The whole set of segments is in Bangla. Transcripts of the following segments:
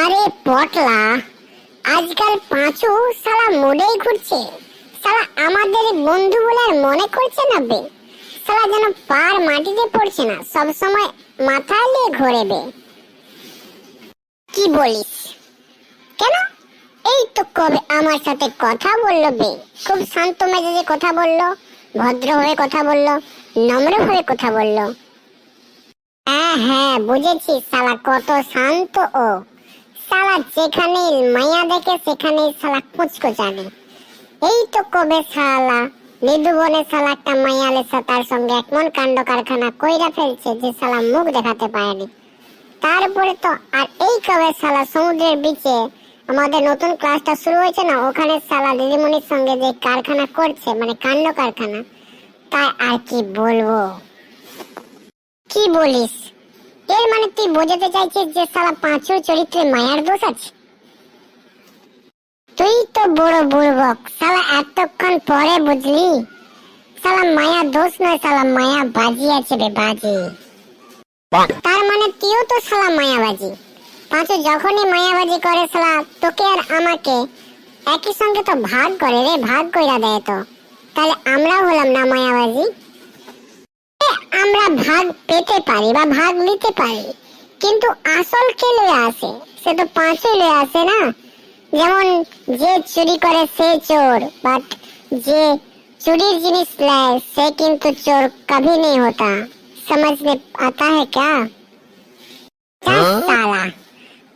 আরে পটলা, আজকাল পাঁচু সালা মোড়েই ঘুরছে। সালা আমাদের বন্ধু বলে মনে করছে না বে। সালা যেন পার মাটিতে পড়ছে না, সব সময় মাথায় নিয়ে ঘোরে বে। কি বলিস? কেন? এই তো কবে আমার সাথে কথা বলল বে? খুব শান্ত মেজাজে কথা বলল, ভদ্র হয়ে কথা বলল, নম্র হয়ে কথা বলল। হ্যাঁ হ্যাঁ বুঝেছি সালা কত শান্ত ও। সালা যেখানে মায়া দেখে সেখানে এই তো কবে মৃদু বনে সালা একটা তার সঙ্গে কাণ্ড কারখানা কইরা ফেলছে যে মুখ দেখাতে পারেনি। তারপরে তো আর এই কবে সমুদ্রের বিচে আমাদের নতুন ক্লাসটা শুরু হয়েছে না, ওখানে সালা দিদিমণির সঙ্গে যে কারখানা করছে মানে কাণ্ড কারখানা, তাই আর কি বলব? কি বলিস? এর মানে তুই বোঝাতে চাইছিস যে সালা পাঁচুর চরিত্রে মায়ার দোষ আছে? তুই তো বড় বুড়বক। সালা এতক্ষণ পরে বুঝলি? সালা মায়া দোষ নয় সালা মায়া বাজি আছে রে বাজি। তার মানে তুইও তো সালা মায়াবাজি। পাঁচু যখনই মায়াবাজি করে সালা তোকে আর আমাকে একই সঙ্গে তো ভাগ করে রে ভাগ কইরা দেয় তো। তাহলে আমরাও হলাম না মায়াবাজি? আমরা ভাগ পেতে পারি বা ভাগ নিতে পারি। কিন্তু আসল কে লয়ে আসে? সে তো পাঁচই লয়ে আসে না? যেমন যে চুরি করে সে চোর বাট যে চুরির জিনিস লয়ে সে কিন্তু চোর কবি নেই হতা। समझ में आता है क्या সালা।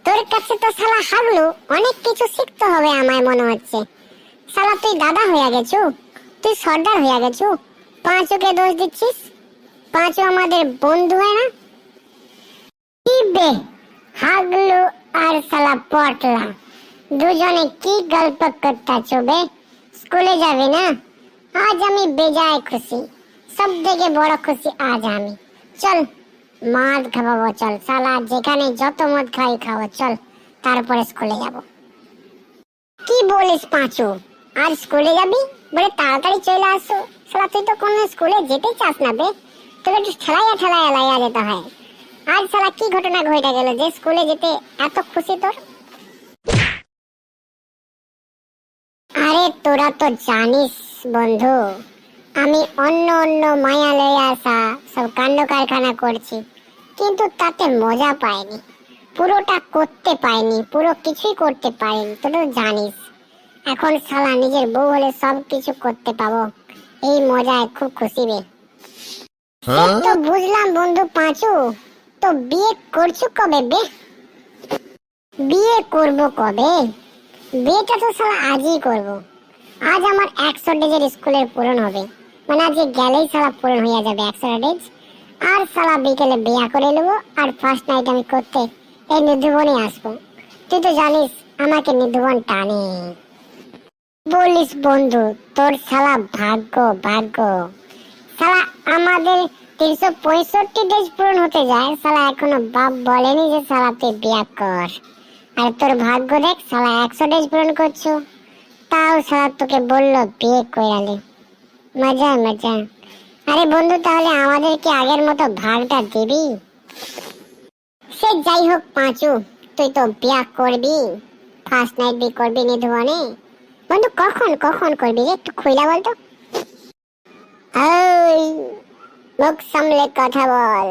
তোর কাছে তো সালা হাবলু অনেক কিছু শিখতে হবে আমার মনে হচ্ছে। সালা তুই দাদা হইয়া গেছো? তুই সর্দার হইয়া গেছো? পাঁচুকে দোষ দিচ্ছিস? পাঁচু আমাদের বন্ধু হয় না? কি বে? হাগলু আর শালা পটলা দুজনে কি গল্প করতা চবে স্কুলে যাবি না? আজ আমি বেজায় খুশি। সব থেকে বড় খুশি আজ আমি। চল, মদ খাওয়াবো, চল। শালা যেখানে যত মদ খাই খাব চল। তারপরে স্কুলে যাব। কি বলিস পাঁচু? আজ স্কুলে যাবি? বলে তাড়াতাড়ি চলে আসো। শালা তুই তো কোনো স্কুলে যেতেই চাস না বে। তোকে একটু ঠেলাইয়া ঠেলাইয়া লাইয়া যেতে হয়। আজ শালা কি ঘটনা ঘটে গেল যে স্কুলে যেতে এত খুশি তোর? আরে তোরা তো জানিস বন্ধু, আমি অন্য অন্য মায়া লয়ে আসা সব কাণ্ড কারখানা করছি, কিন্তু তাতে মজা পাইনি। পুরোটা করতে পাইনি, পুরো কিছুই করতে পারিনি জানিস। এখন শালা নিজের বউ হলে সব কিছু করতে পাবো, এই মজায় খুব খুশি রে। তো বুঝলাম বন্ধু পাঁচু। তো বিয়ে করছ কবে বে? বিয়ে করব কবে? বিয়েটা তো শালা আজই করব। আজ আমার একশো ডেজের স্কুলের পূরণ হবে। মানে আজকে গেলেই শালা পূরণ হয়ে যাবে একশো ডেজ আর শালা বিকেলে বিয়া করে নেব, আর ফার্স্ট নাইট আমি করতে এই নিধুবনে আসব। তুই তো জানিস আমাকে নিধুবন টানে। বলিস বন্ধু, তোর শালা ভাগ্য ভাগ্য। শালা, আমাদের তিনশো পঁয়ষট্টি ডেজ পূরণ হতে যায়। শালা, এখনও বাপ বলেনি যে শালা তুই বিয়া কর। আর তোর ভাগ্য দেখ, শালা একশো ডেজ পূরণ করছ। তাও শালা তোকে বলল বিয়ে করালে মজা মজা। আরে বন্ধু, তাহলে আমাদের কি আগের মতো ভাগটা দিবি? সে যাই হোক, পাঁচু, তুই তো বিয়া করবি। ফার্স্ট নাইট বি করবি নিধুবনে বন্ধু, কখন কখন করবি রে? একটু খুইলা বলতো। ওই মুখ সামলে কথা বল।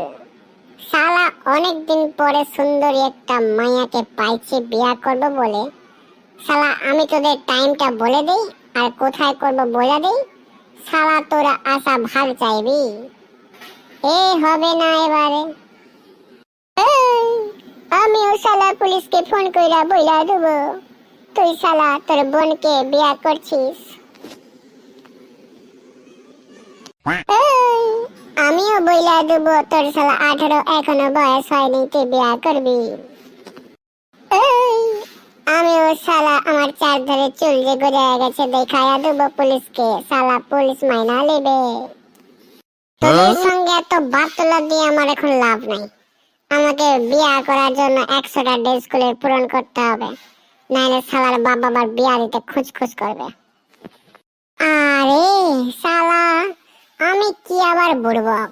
শালা অনেক দিন পরে সুন্দরী একটা মায়াকে পাইছি বিয়া করব বলে। শালা আমি তোদের টাইমটা বলে দেই আর কোথায় করব বলে দেই। শালা তোরা চাইবি। এ হবে না এবারে। এই, আমিও শালা পুলিশকে ফোন কইরা বইলা দেবো। তুই শালা তোর বোনকে বিয়া করছিস এই, আমিও বইলা দেবো তোর শালা আঠারো এখনও বয়স হয়নি তুই বিয়া করবি। আমিও শালা আমার চার ধরে চুল যে গড়ে গেছে দেখায়া দেবো পুলিশকে শালা পুলিশ মাইনা নেবে। তোদের সঙ্গে এত বার্তলা দিয়ে আমার এখন লাভ নাই। আমাকে বিয়া করার জন্য একশোটা ডে স্কুলের পূরণ করতে হবে। নাহলে শালার বাবা আবার বিয়া দিতে খুঁজ খুঁজ করবে। আরে শালা! আমি কি আবার বুড়বক?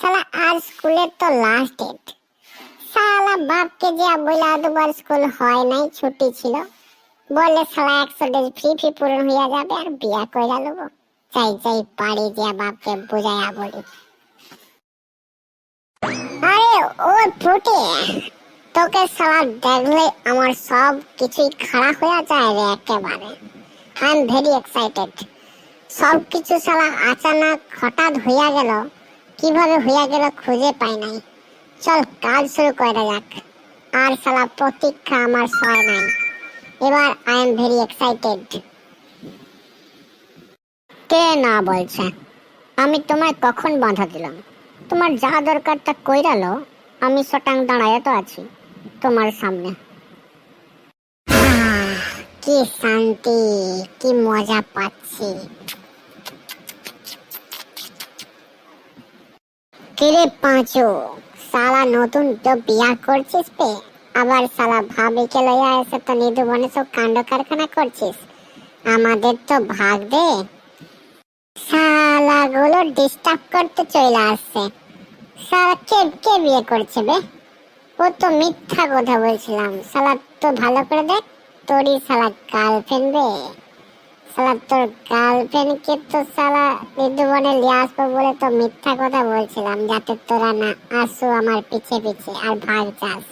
শালা আজ স্কুলের তো লাস্ট ডেট শালা, বাপকে যে বইলা দুবার স্কুল হয় নাই, ছুটি ছিল। বললে, শালা, একশো ডেজ ফ্রি ফ্রি পূরণ হইয়া যাবে, আর বিয়া কইরা লব। চাই চাই পারি দিয়া বাপকে বুঝাইয়া বলি। আরে, ও ফুটে। তোকে শালা দেখলে আমার সব কিছুই খারাপ হয়ে যায় রে একেবারে। আই এম ভেরি এক্সাইটেড সব কিছু শালা আচানক হঠাৎ হইয়া গেল। কীভাবে হইয়া গেল খুঁজে পাই নাই। চল, কাজ শুরু করা যাক। আর শালা প্রতীক্ষা আমার সয় নাই। এবার আই এম ভেরি এক্সাইটেড কে না বলছে? আমি তোমায় কখন বাধা দিলাম? তোমার যা দরকার তা কইরালো আমি সটাং দাঁড়ায় তো আছি তোমার সামনে। কি শান্তি, কি মজা পাচ্ছি। কিরে পাঁচু। সালা নতুন তো বিয়া করছিস পে আবার সালা ভাবিকে লইয়া এসে তো নিদু বনে সব কাণ্ড কারখানা করছিস। আমাদের তো ভাগ দে। শালা গুলো ডিস্টার্ব করতে চলে আসছে। শালা কে কে বিয়ে করছে বে? ও তো মিথ্যা কথা বলছিলাম। শালা তো ভালো করে দেখ, তোরই শালা গার্লফ্রেন্ড বে। শালা তোর গার্লফ্রেন্ড কে তো শালা নিদুবনে নিয়ে আসব বলে তো মিথ্যা কথা বলছিলাম, যাতে তোরা না আসো আমার পিছে পিছে আর ভাগ যাস